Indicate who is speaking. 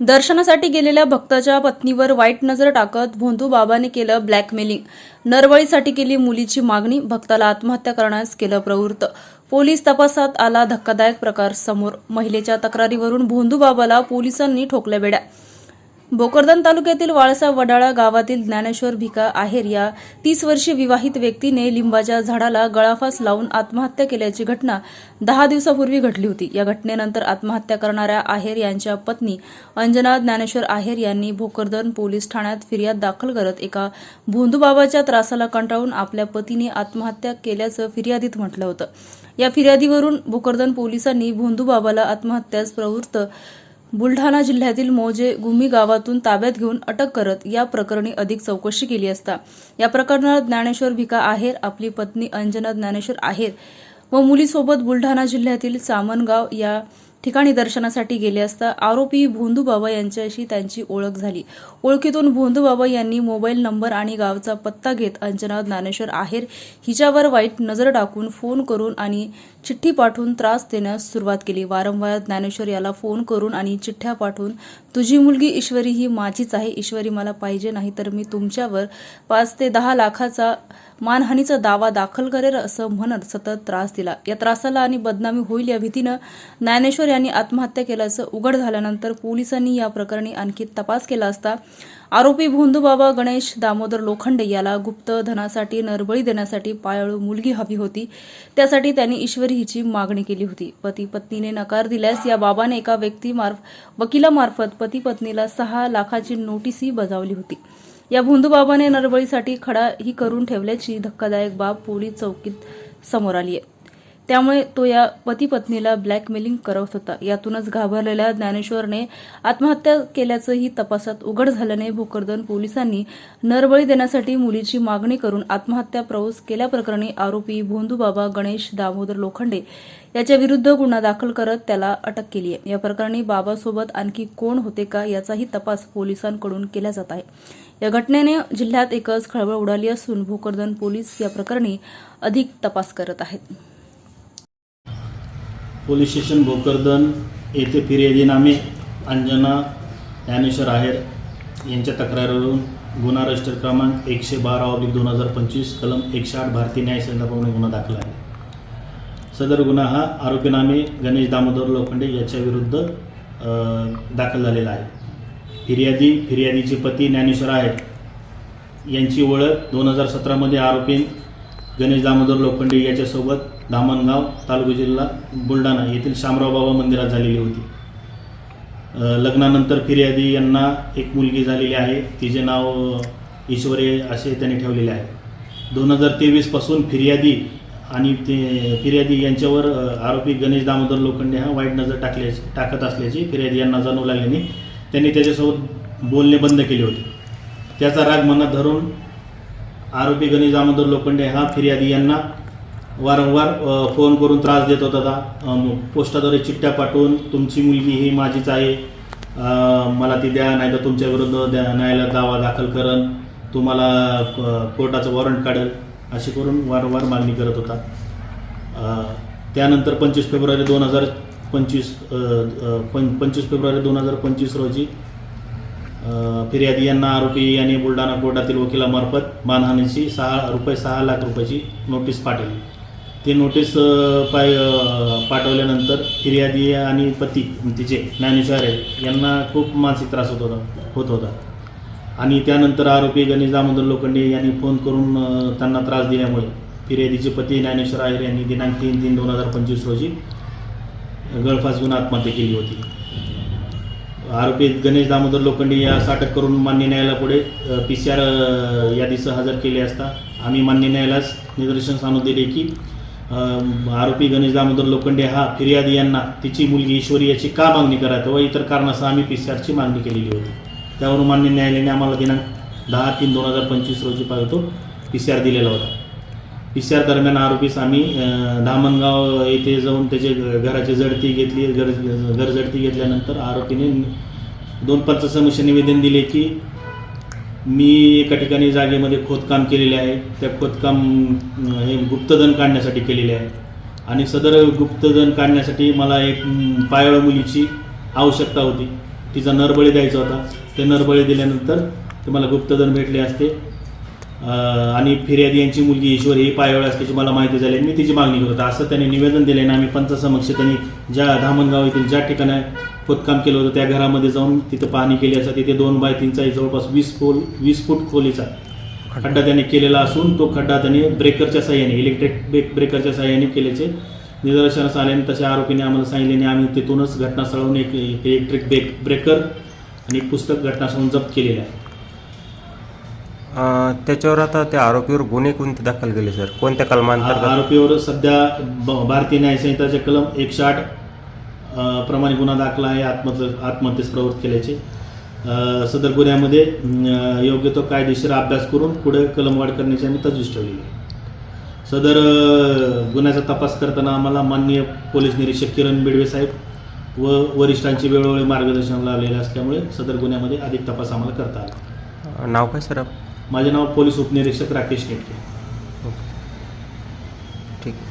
Speaker 1: दर्शनासाठी गेलेल्या भक्ताच्या पत्नीवर वाईट नजर टाकत भोंदू बाबाने केलं ब्लॅकमेलिंग नरबळीसाठी केली मुलीची मागणी भक्ताला आत्महत्या करण्यास केलं प्रवृत्त. पोलीस तपासात आला धक्कादायक प्रकार समोर. महिलेच्या तक्रारीवरून भोंदू बाबाला पोलिसांनी ठोकल्या बेड्या. भोकरदन तालुक्यातील वाळसा वडाळा गावातील ज्ञानेश्वर भिका आहेर या तीस वर्षीय विवाहित व्यक्तीने लिंबाच्या झाडाला गळाफास लावून आत्महत्या केल्याची घटना दहा दिवसापूर्वी घडली होती. या घटनेनंतर आत्महत्या करणाऱ्या आहेर यांच्या पत्नी अंजना ज्ञानेश्वर आहेर यांनी भोकरदन पोलीस ठाण्यात फिर्याद दाखल करत एका भोंदूबाबाच्या त्रासाला कंटाळून आपल्या पतीने आत्महत्या केल्याचं फिर्यादीत म्हटलं होतं. या फिर्यादीवरून भोकरदन पोलिसांनी भोंदूबाबाला आत्महत्यास प्रवृत्त बुलढाणा जिल्ह्यातील मौजे गुमी गावातून ताब्यात घेऊन अटक करत या प्रकरणी अधिक चौकशी केली असता. या प्रकरणात ज्ञानेश्वर भिका आहेर आपली पत्नी अंजना ज्ञानेश्वर आहेर व मुलीसोबत बुलढाणा जिल्ह्यातील सामनगाव या ठिकाणी दर्शनासाठी गेले असता आरोपी भोंदूबाबा यांच्याशी त्यांची ओळख झाली. ओळखीतून भोंदूबाबा यांनी मोबाईल नंबर आणि गावचा पत्ता घेत अंजना ज्ञानेश्वर आहेर हिच्यावर वाईट नजर टाकून फोन करून आणि चिठ्ठी पाठवून त्रास देण्यास सुरुवात केली. वारंवार ज्ञानेश्वर याला फोन करून आणि चिठ्ठ्या पाठवून तुझी मुलगी ईश्वरी ही माझीच आहे ईश्वरी मला पाहिजे नाही तर मी तुमच्यावर पाच ते दहा लाखाचा मानहानीचा दावा दाखल करेल असं म्हणत सतत त्रास दिला. या त्रासाला आणि बदनामी होईल या भीतीनं ज्ञानेश्वर यांनी आत्महत्या केल्याचं उघड झाल्यानंतर पोलिसांनी या प्रकरणी आणखी तपास केला असता आरोपी भोंदूबाबा गणेश दामोदर लोखंडे याला गुप्त धनासाठी नरबळी देण्यासाठी पायाळू मुलगी हवी होती. त्यासाठी त्यांनी ईश्वरी हिची मागणी केली होती. पती पत्नीने नकार दिल्यास या बाबाने एका व्यक्तीमार्फ वकिलामार्फत पती पत्नीला सहा लाखाची नोटीसही बजावली होती. या भोंदूबाबाने नरबळीसाठी खडा ही करून ठेवल्याची धक्कादायक बाब पोलीस चौकीत समोर आली आहे. त्यामुळे तो या पती पत्नीला ब्लॅकमेलिंग करत होता. यातूनच घाबरलेल्या ज्ञानेश्वरने आत्महत्या केल्याचंही तपासात उघड झाल्याने भोकरदन पोलिसांनी नरबळी देण्यासाठी मुलीची मागणी करून आत्महत्या प्रवृत्त केल्याप्रकरणी आरोपी भोंदूबाबा गणेश दामोदर लोखंडे याच्या विरुद्ध गुन्हा दाखल करत त्याला अटक केली आहे. या प्रकरणी बाबासोबत आणखी कोण होते का याचाही तपास पोलिसांकडून केला जात आहे. या घटनेने जिल्ह्यात एकच खळबळ उडाली असून भोकरदन पोलीस या प्रकरणी अधिक तपास करत आहेत.
Speaker 2: पोलीस स्टेशन भोकरदन येथे फिर्यादीनामे अंजना ज्ञानेश्वर आहेर यांच्या तक्रारीवरून गुन्हा रजिस्टर क्रमांक एकशे बारा ऑब्लिक दोन हजार पंचवीस कलम एकशे आठ भारतीय न्याय संहिताप्रमाणे गुन्हा दाखल आहे. सदर गुन्हा हा आरोपीनामे गणेश दामोदर लोखंडे याच्याविरुद्ध दाखल झालेला आहे. फिर्यादी फिर्यादीचे पती ज्ञानेश्वर आहेत यांची ओळख दोन हजार सतरामध्ये आरोपी गणेश दामोदर लोखंडे याच्यासोबत धामणगाव तालुका जिल्हा बुलढाणा येथील शामराव बाबा मंदिरात झालेली होती. लग्नानंतर फिर्यादी यांना एक मुलगी झालेली आहे. तिचे नाव ईश्वरे ईश्वरी असे त्यांनी ठेवलेले आहे. दोन हजार तेवीसपासून फिर्यादी आणि ते फिर्यादी यांच्यावर आरोपी गणेश दामोदर लोखंडे हा वाईट नजर टाकल्याची टाकत असल्याची फिर्यादी यांना जाणवू लागल्याने त्यांनी त्याच्यासोबत बोलणे बंद केले होते. त्याचा राग मनात धरून आरोपी गणेश दामोदर लोखंडे हा फिर्यादी यांना वारंवार फोन करून त्रास देत होता. पोस्टाद्वारे चिठ्ठ्या पाठवून तुमची मुलगी ही माझीच आहे. मला ती द्या नाही तर तुमच्याविरुद्ध द्या न्यायालयात दावा दाखल करन तुम्हाला क- कोर्टाचं वॉरंट काढेल. अशी करून वारंवार मागणी करत होता. त्यानंतर पंचवीस फेब्रुवारी दोन हजार पंचवीस पं पंचवीस फेब्रुवारी दोन हजार पंचवीस रोजी फिर्यादी यांना आरोपी यांनी बुलढाणा कोर्टातील वकिलामार्फत मानहानीची सहा रुपये सहा लाख रुपयाची नोटीस पाठवली. ती नोटीस पाय पाठवल्यानंतर फिर्यादी आणि पती तिचे ज्ञानेश्वर यांना खूप मानसिक त्रास होत होता होत होता. आणि त्यानंतर आरोपी गणेश दामोदर लोखंडे यांनी फोन करून त्यांना त्रास दिल्यामुळे फिर्यादीचे पती ज्ञानेश्वर आहेर यांनी दिनांक तीन तीन दोन हजार पंचवीस रोजी गळफास गुन्हा आत्महत्या केली होती. आरोपी गणेश दामोदर लोखंडे यास अटक करून मान्य न्यायालयापुढे पी सी आर यादीसह हजर केले असता आम्ही मान्य न्यायालयास निदर्शनास आणून दिले की आरोपी गणेश दामोदर लोखंडे हा फिर्यादी यांना तिची मुलगी ईश्वरी याची का मागणी करायचं व इतर कारणासह आम्ही पी सी आरची मागणी केलेली होती. त्यावरून मान्य न्यायालयाने आम्हाला दिनांक दहा तीन दोन हजार पंचवीस रोजी पाहतो पी सी आर दिलेला होता. पी सी आर दरम्यान आरोपीस आम्ही धामणगाव येथे जाऊन त्याचे घराची जडती घेतली घर घर जडती घेतल्यानंतर आरोपीने दोन पंचसमक्ष निवेदन दिले की मी एका ठिकाणी जागेमध्ये खोदकाम केलेले आहे. त्या खोदकाम हे गुप्तधन काढण्यासाठी केलेले आहे. आणि सदर गुप्तधन काढण्यासाठी मला एक म, पायाळ मुलीची आवश्यकता होती. तिचा नरबळी द्यायचा होता. ते नरबळी दिल्यानंतर ते मला गुप्तधन भेटले असते. आणि फिर्यादी यांची मुलगी ईश्वर ही पायवळ असल्याची मला माहिती झाली आणि मी तिची मागणी करत. असं त्यांनी निवेदन दिले आणि आम्ही पंचासमक्ष त्यांनी ज्या धामणगाव येथील ज्या ठिकाणी खोदकाम केलं होतं त्या घरामध्ये जाऊन तिथं पाहणी केली असता तिथे दोन बाय तीनचा जवळपास वीस फूल वीस फूट खोलीचा खड्डा त्याने केलेला असून तो खड्डा त्याने ब्रेकरच्या साह्याने इलेक्ट्रिक ब्रेक ब्रेकरच्या साह्याने केल्याचे निदर्शनास आल्याने तशा आरोपीने आम्हाला सांगितले आणि आम्ही तिथूनच घटनास्थळाहून एक इलेक्ट्रिक ब्रेक ब्रेकर आणि एक पुस्तक घटनास्थळून जप्त केलेलं आहे.
Speaker 3: त्याच्यावर आता त्या आरोपीवर गुन्हे कोणते दाखल केले सर? कोणत्या कलमांतर्गत?
Speaker 2: आरोपीवर सध्या ब- भारतीय न्यायसंहिताचे कलम एकशे आठ प्रमाणे गुन्हा दाखला आहे आत्महत्य आत्महत्येस प्रवृत्त केल्याचे. अ, सदर गुन्ह्यामध्ये अं, योग्य तो कायदेशीर अभ्यास करून पुढे कलमवाढ करण्याची आम्ही तजवीज ठेवलेली आहे. सदर अ, गुन्ह्याचा तपास करताना आम्हाला माननीय पोलीस निरीक्षक किरण बिडवे साहेब व वरिष्ठांची वेळोवेळी मार्गदर्शन लावलेलं असल्यामुळे सदर गुन्ह्यामध्ये अधिक तपास आम्हाला करता आला.
Speaker 3: नाव काय सर आप-
Speaker 2: माझे नाव पोलीस उपनिरीक्षक राकेश नेटके.
Speaker 3: ठीक.